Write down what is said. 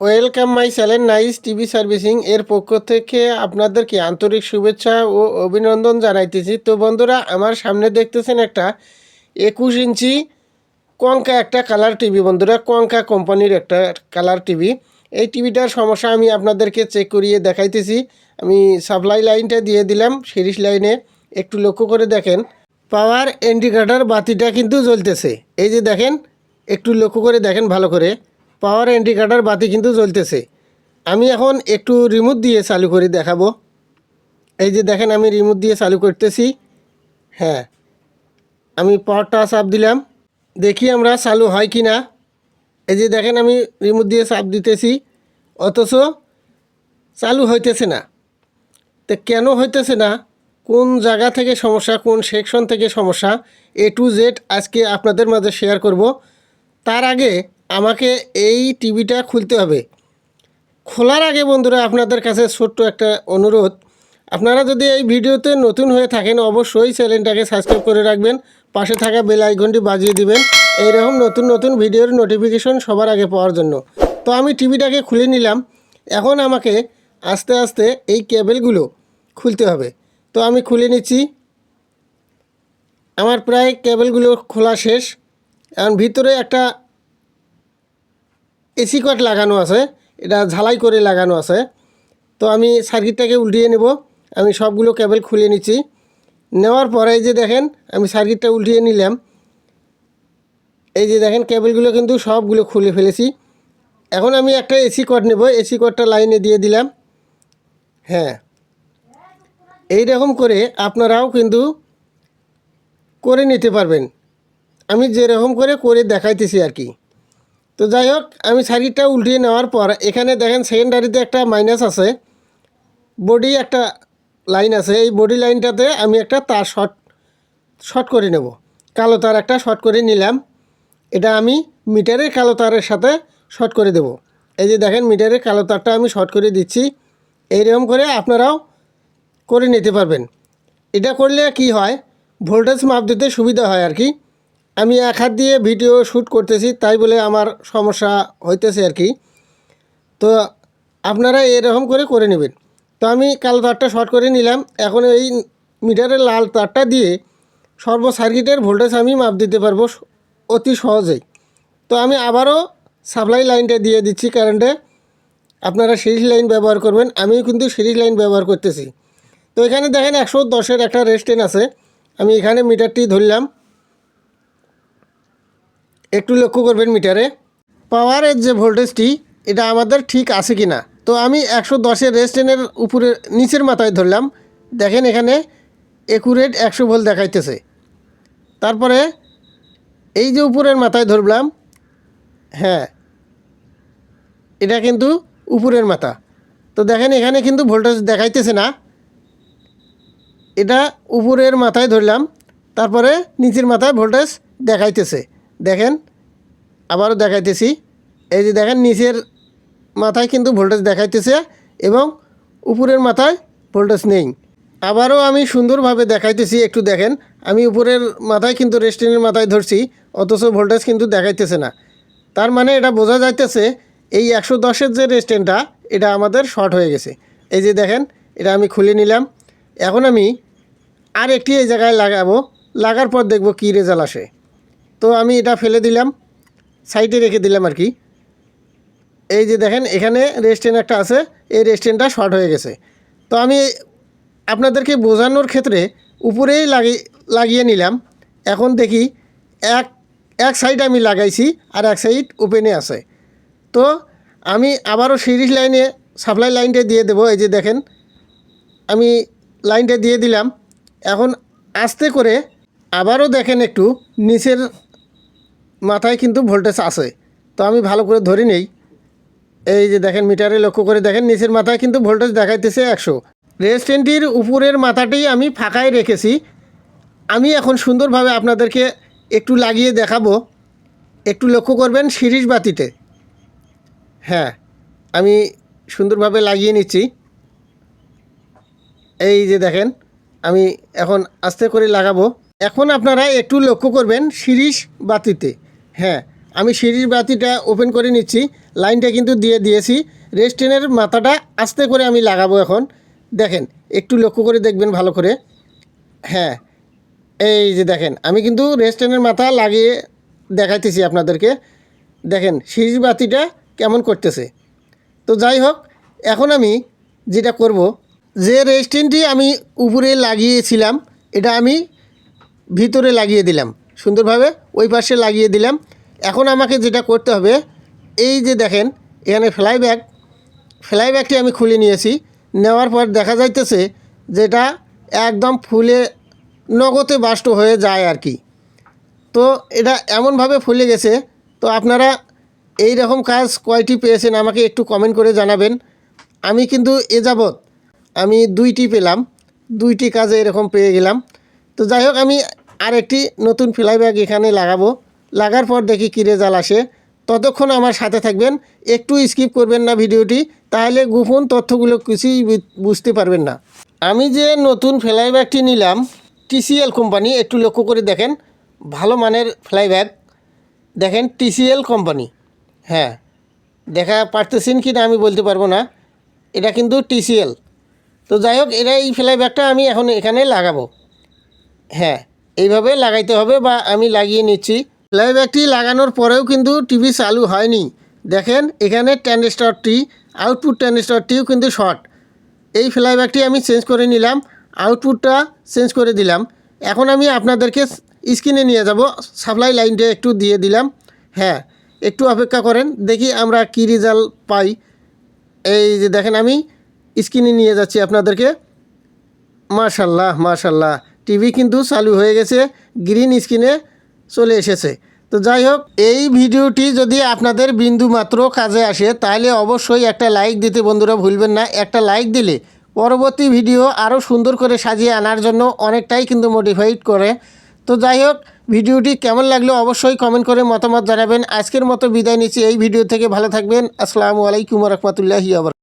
Welcome my channel nice TV servicing এর পক্ষ থেকে আপনাদেরকে আন্তরিক শুভেচ্ছা ও অভিনন্দন জানাইতেছি। তো বন্ধুরা, আমার সামনে দেখতেছেন একটা একুশ ইঞ্চি কঙ্কা একটা কালার টিভি বন্ধুরা, কঙ্কা কোম্পানির একটা কালার টিভি এই টিভিটার সমস্যা আমি আপনাদেরকে চেক করিয়ে দেখাইতেছি। আমি সাপ্লাই লাইনটা দিয়ে দিলাম সিরিজ লাইনে একটু লক্ষ্য করে দেখেন পাওয়ার ইন্ডিকেটার বাতিটা কিন্তু জ্বলতেছে। এই যে দেখেন, একটু লক্ষ্য করে দেখেন ভালো করে। পাওয়ার ইন্ডিকেটার বাতি কিন্তু জ্বলতেছে। আমি এখন একটু রিমোট দিয়ে চালু করে দেখাবো। এই যে দেখেন, আমি রিমোট দিয়ে চালু করতেছি। হ্যাঁ আমি পাওয়ারটা চাপ দিলাম। দেখি আমরা চালু হয় কি না এই যে দেখেন, আমি রিমোট দিয়ে চাপ দিতেছি। অথচ চালু হইতেছে না। তো কেন হইতেছে না? কোন জায়গা থেকে সমস্যা, কোন সেকশন থেকে সমস্যা? এ টু জেড আজকে আপনাদের মাঝে শেয়ার করব। তার আগে আমাকে এই টিভিটা খুলতে হবে। খোলার আগে বন্ধুরা আপনাদের কাছে ছোট্ট একটা অনুরোধ। আপনারা যদি এই ভিডিওতে নতুন হয়ে থাকেন, অবশ্যই চ্যানেলটাকে সাবস্ক্রাইব করে রাখবেন, পাশে থাকা বেল আইকনটি বাজিয়ে দিবেন, এইরকম নতুন নতুন ভিডিওর নোটিফিকেশন সবার আগে পাওয়ার জন্য। তো আমি টিভিটাকে খুলে নিলাম। এখন আমাকে আস্তে আস্তে এই কেবেলগুলো খুলতে হবে। তো আমি খুলে নিচ্ছি। আমার প্রায় কেবেলগুলো খোলা শেষ। এখন ভিতরে একটা এসি কট লাগানো আছে, এটা ঝালাই করে লাগানো আছে। তো আমি সার্কিটটাকে উল্টিয়ে নেব, আমি সবগুলো কেবল খুলে নিচ্ছি। নেওয়ার পরে এই যে দেখেন, আমি সার্কিটটা উল্টিয়ে নিলাম। এই যে দেখেন, কেবলগুলো কিন্তু সবগুলো খুলে ফেলেছি। এখন আমি একটা এসি কট নেব, এসি কটটা লাইনে দিয়ে দিলাম। হ্যাঁ। এই রকম করে আপনারাও কিন্তু করে নিতে পারবেন। আমি যেরকম করে করে দেখাইতেছি আর কি। তো যাই হোক, আমি সার্কিটটা উল্টিয়ে নেওয়ার পর এখানে দেখেন সেকেন্ডারিতে একটা মাইনাস আছে। বডি একটা লাইন আছে। এই বডি লাইনটাতে আমি একটা তার শর্ট শর্ট করে নেব। কালো তার একটা শর্ট করে নিলাম। এটা আমি মিটারের কালো তারের সাথে শর্ট করে দেব। এই যে দেখেন মিটারের কালো তারটা আমি শর্ট করে দিচ্ছি। এইরকম করে আপনারাও করে নিতে পারবেন। এটা করলে কি হয়? ভোল্টেজ মাপ দিতে সুবিধা হয় আর কি। আমি এক হাত দিয়ে ভিডিও শ্যুট করতেছি, তাই বলে আমার সমস্যা হইতেছে আর কি। তো আপনারা এরকম করে করে নেবেন। তো আমি কালো তারটা শর্ট করে নিলাম। এখন এই মিটারের লাল তারটা দিয়ে সর্ব সার্কিটের ভোল্টেজ আমি মাপ দিতে পারব অতি সহজেই। তো আমি আবারও সাপ্লাই লাইনটা দিয়ে দিচ্ছি কারেন্টে আপনারা সিরিজ লাইন ব্যবহার করবেন, আমিও কিন্তু সিরিজ লাইন ব্যবহার করতেছি। তো এখানে দেখেন একশো দশের একটা রেস্টেন আছে। আমি এখানে মিটারটি ধরলাম। একটু লক্ষ্য করবেন মিটারে। পাওয়ারের যে ভোল্টেজটি এটা আমাদের ঠিক আছে কি না তো আমি একশো দশের রেস্টেনের উপরে, নিচের মাথায় ধরলাম। দেখেন এখানে একুরেট একশো ভোল্ট দেখাইতেছে। তারপরে এই যে উপরের মাথায় ধরলাম হ্যাঁ এটা কিন্তু উপরের মাথা। তো দেখেন এখানে কিন্তু ভোল্টেজ দেখাইতেছে না। এটা উপরের মাথায় ধরলাম, তারপরে নিচের মাথায় ভোল্টেজ দেখাইতেছে। দেখেন, আবারও দেখাইতেছি। এই যে দেখেন, নিচের মাথায় কিন্তু ভোল্টেজ দেখাইতেছে এবং উপরের মাথায় ভোল্টেজ নেই। আবারও আমি সুন্দরভাবে দেখাইতেছি, একটু দেখেন। আমি উপরের মাথায় কিন্তু রেস্টেনের মাথায় ধরছি, অথচ ভোল্টেজ কিন্তু দেখাইতেছে না। তার মানে এটা বোঝা যাইতেছে, এই একশো দশের যে রেস্টেনটা এটা আমাদের শর্ট হয়ে গেছে। এই যে দেখেন, এটা আমি খুলে নিলাম। এখন আমি আর একটি এই জায়গায় লাগাবো। লাগার পর দেখব কী রেজাল্ট আসে। তো আমি এটা ফেলে দিলাম, সাইডে রেখে দিলাম আর কি। এই যে দেখেন, এখানে রেস্টেন একটা আছে, এই রেস্টেনটা শর্ট হয়ে গেছে। তো আমি আপনাদেরকে বোঝানোর ক্ষেত্রে উপরেই লাগিয়ে লাগিয়ে নিলাম। এখন দেখি, এক এক সাইড আমি লাগাইছি আর এক সাইড ওপেনে আছে। তো আমি আবারও সিরিজ লাইনে, সাপ্লাই লাইনটা দিয়ে দেবো, এই যে দেখেন, আমি লাইনটা দিয়ে দিলাম। এখন আস্তে করে আবারও দেখেন একটু, নিচের মাথায় কিন্তু ভোল্টেজ আছে। তো আমি ভালো করে ধরে নেই। এই যে দেখেন, মিটারে লক্ষ্য করে দেখেন, নিচের মাথায় কিন্তু ভোল্টেজ দেখাইতেছে একশো। রেজিস্ট্যান্টটির উপরের মাথাটি আমি ফাঁকায় রেখেছি। আমি এখন সুন্দরভাবে আপনাদেরকে একটু লাগিয়ে দেখাবো। একটু লক্ষ্য করবেন সিরিজ বাতিতে। হ্যাঁ আমি সুন্দরভাবে লাগিয়ে নিচ্ছি। এই যে দেখেন, আমি এখন আস্তে করে লাগাবো। এখন আপনারা একটু লক্ষ্য করবেন শিরিষ বাতিতে। হ্যাঁ আমি সিঁড়ির বাতিটা ওপেন করে নিচ্ছি। লাইনটা কিন্তু দিয়ে দিয়েছি। রেস্টেনের মাথাটা আস্তে করে আমি লাগাবো এখন। দেখেন, একটু লক্ষ্য করে দেখবেন ভালো করে। হ্যাঁ এই যে দেখেন, আমি কিন্তু রেস্টেনের মাথা লাগিয়ে দেখাইতেছি আপনাদেরকে। দেখেন, সিঁড়ির বাতিটা কেমন করতেছে। তো যাই হোক, এখন আমি যেটা করব, যে রেস্টেনটি আমি উপরে লাগিয়েছিলাম, এটা আমি ভিতরে লাগিয়ে দিলাম। সুন্দরভাবে ওই পাশে লাগিয়ে দিলাম। এখন আমাকে যেটা করতে হবে, এই যে দেখেন, এখানে ফ্লাই ব্যাগ ফ্লাই ব্যাগটি আমি খুলে নিয়েছি। নেওয়ার পর দেখা যাইতেছে যেটা একদম ফুলে নগদে বাষ্ট হয়ে যায় আর কি। তো এটা এমনভাবে ফুলে গেছে, তো আপনারা এই রকম কাজ কয়টি পেয়েছেন আমাকে একটু কমেন্ট করে জানাবেন। আমি কিন্তু এ যাবৎ আমি দুইটি পেলাম, দুইটি কাজে এরকম পেয়ে গেলাম। তো যাই হোক, আমি আরেকটি নতুন ফ্লাই ব্যাগ এখানে লাগাবো। লাগার পর দেখি কী রেজাল্ট আসে। ততক্ষণ আমার সাথে থাকবেন। একটু স্কিপ করবেন না ভিডিওটি, তাহলে গোপন তথ্যগুলো কিছুই বুঝতে পারবেন না। আমি যে নতুন ফ্লাই ব্যাগটি নিলাম, টিসিএল কোম্পানি, একটু লক্ষ্য করে দেখেন। ভালো মানের ফ্লাই ব্যাগ। দেখেন, টিসিএল কোম্পানি। হ্যাঁ দেখা পারতেছেন কি না আমি বলতে পারব না। এটা কিন্তু টিসিএল। তো যাই হোক এটা এই ফ্লাই ব্যাগটা আমি এখন এখানে লাগাবো। হ্যাঁ এইভাবে লাগাইতে হবে বা আমি লাগিয়ে নিচ্ছি। ফ্লাই ব্যাগটি লাগানোর পরেও কিন্তু টিভি চালু হয়নি। দেখেন, এখানে ট্যান্ডেস্টরটি আউটপুট ট্যান্ডেস্টরটিও কিন্তু শর্ট। এই ফ্লাই ব্যাগটি আমি চেঞ্জ করে নিলাম, আউটপুটটা চেঞ্জ করে দিলাম। এখন আমি আপনাদেরকে স্ক্রিনে নিয়ে যাব, সাপ্লাই লাইনটা একটু দিয়ে দিলাম। হ্যাঁ একটু অপেক্ষা করেন, দেখি আমরা কী রেজাল্ট পাই। এই যে দেখেন, আমি স্ক্রিনে নিয়ে যাচ্ছি আপনাদেরকে। মাশাল্লাহ মাশাল্লাহ। টিভি কিন্তু চালু হয়ে গেছে গ্রিন স্ক্রিনে চলে এসেছে। তো যাই হোক, এই ভিডিওটি যদি আপনাদের বিন্দু মাত্র কাজে আসে, তাহলে অবশ্যই একটা লাইক দিতে বন্ধুরা ভুলবেন না। একটা লাইক দিলে পরবর্তী ভিডিও আরও সুন্দর করে সাজিয়ে আনার জন্য অনেকটাই কিন্তু মোটিভেট করে। তো যাই হোক, ভিডিওটি কেমন লাগল অবশ্যই কমেন্ট করে মতামত জানাবেন। আজকের মতো বিদায় নিচ্ছি এই ভিডিও থেকে। ভালো থাকবেন। আসসালামু আলাইকুম রহমতুল্লাহি আবার